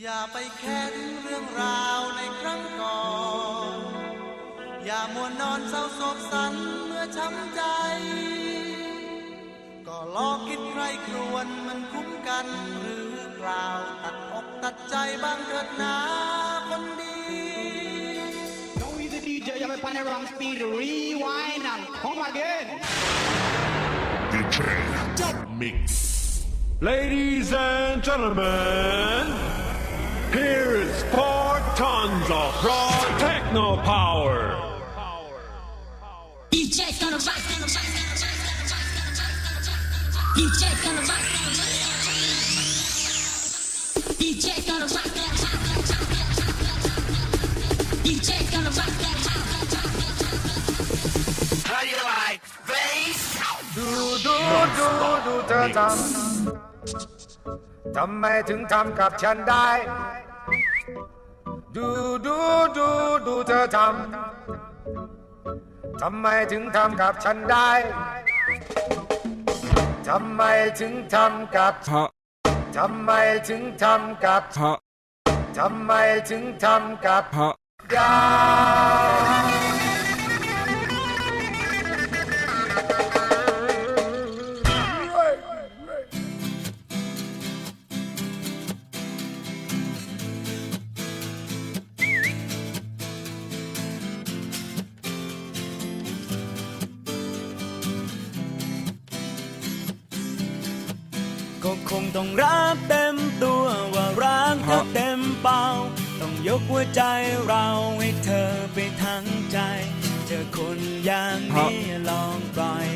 อย่าไปแค้นเรื่องราวในครั้งก่อน อย่ามัวนอนเศร้าโศกสันเมื่อช้ำใจ ก็ลองคิดใครครวนมันคุ้มกันหรือเปล่าตัดอกตัดใจบ้างเถิดนาคนดี No, he's the DJ, you have a pan around speed, rewind and come again. DJ Mix. Ladies and gentlemen, Here is four tons of raw techno power. DJ's gonna rock, gonna rock, gonna rock, DJ's gonna rock, DJ's gonna rock. How you like bass? Do do do do da da. ทำทำไมถึงทำกับฉันได้ ดูดูดูดูเธอทำทำไมถึงทำกับฉันได้ทำไมถึงทำกับทำไมถึงทำกับทำไมถึงทำกับได้ ก็คงต้องรับเต็มตัวว่ารักเธอเต็มเป่า ต้องยกหัวใจเราให้เธอไปทั้งใจเจอคนอย่างนี้ลองปล่อย